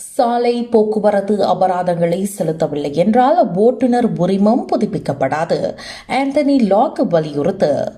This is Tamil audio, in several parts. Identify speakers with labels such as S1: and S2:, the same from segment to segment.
S1: சாலை போக்குவரத்து அபராதங்களை செலுத்தவில்லை என்றால் ஓட்டுநர் உரிமம் புதுப்பிக்கப்படாது. Anthony lock வலியுறுத்து.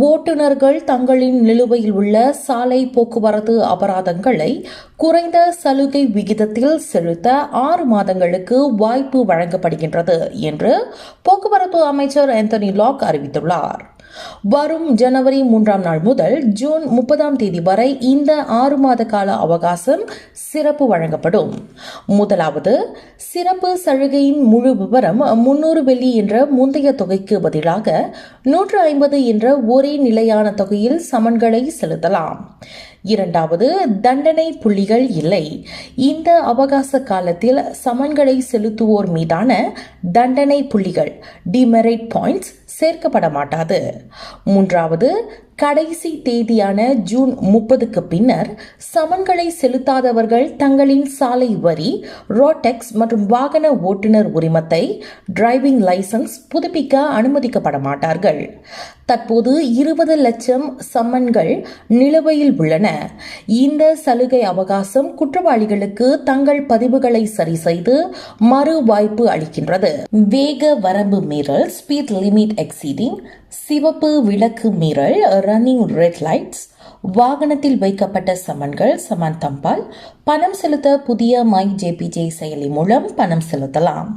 S1: ஓட்டுநர்கள் தங்களின் நிலுவையில் உள்ள சாலை போக்குவரத்து அபராதங்களை குறைந்த சலுகை விகிதத்தில் செலுத்த ஆறு மாதங்களுக்கு வாய்ப்பு வழங்கப்படுகின்றது என்று போக்குவரத்து அமைச்சர் ஆந்தனி லாக் அறிவித்துள்ளார். வரும் ஜனவரி மூன்றாம் நாள் முதல் ஜூன் முப்பதாம் தேதி வரை இந்த ஆறு மாத கால அவகாசம் சிறப்பு வழங்கப்படும். முதலாவது சிறப்பு சலுகையின் முழு விவரம் முன்னூறு வெள்ளி என்ற முந்தைய தொகைக்கு பதிலாக நூற்று ஐம்பது என்ற ஒரே நிலையான தொகையில் சமன்களை செலுத்தலாம். இரண்டாவது தண்டனை புள்ளிகள் இல்லை. இந்த அவகாச காலத்தில் சமன்களை செலுத்துவோர் மீதான தண்டனை புள்ளிகள் டிமெரிட் பாயிண்ட்ஸ் சேர்க்கப்பட மாட்டாது மூன்றாவது கடைசி தேதியான ஜூன் முப்பதுக்கு பின்னர் சமன்களை செலுத்தாதவர்கள் தங்களின் சாலை வரி ரோடெக்ஸ் மற்றும் வாகன ஓட்டுநர் உரிமத்தை டிரைவிங் லைசன்ஸ் புதுப்பிக்க அனுமதிக்கப்பட மாட்டார்கள். தற்போது இருபது லட்சம் சம்மன்கள் நிலுவையில் உள்ளன. இந்த சலுகை அவகாசம் குற்றவாளிகளுக்கு தங்கள் பதிவுகளை சரி செய்து மறு வாய்ப்பு அளிக்கின்றது. வேக வரம்பு மீறல் ஸ்பீட் லிமிட் எக்ஸீடிங் சிவப்பு விளக்கு மீறல் running red lights. வாகனத்தில் வைக்கப்பட்ட சமன்கள் சமன் தம்பால் பணம் செலுத்த புதிய மை ஜேபிஜே செயலி மூலம் பணம் செலுத்தலாம்.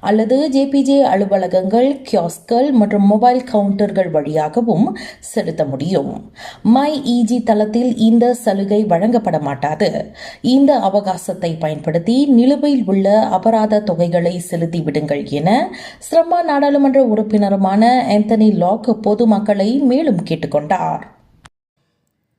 S1: அல்லது ஜேபிஜே அலுவலகங்கள் கியாஸ்கள் மற்றும் மொபைல் கவுண்டர்கள் வழியாகவும் செலுத்த முடியும். மை இஜி தளத்தில் இந்த சலுகை வழங்கப்பட மாட்டாது. இந்த அவகாசத்தை பயன்படுத்தி நிலுவையில் உள்ள அபராத தொகைகளை செலுத்தி விடுங்கள் என சிரமா நாடாளுமன்ற உறுப்பினருமான ஆந்தனி லாக் பொதுமக்களை மேலும் கேட்டுக்கொண்டார்.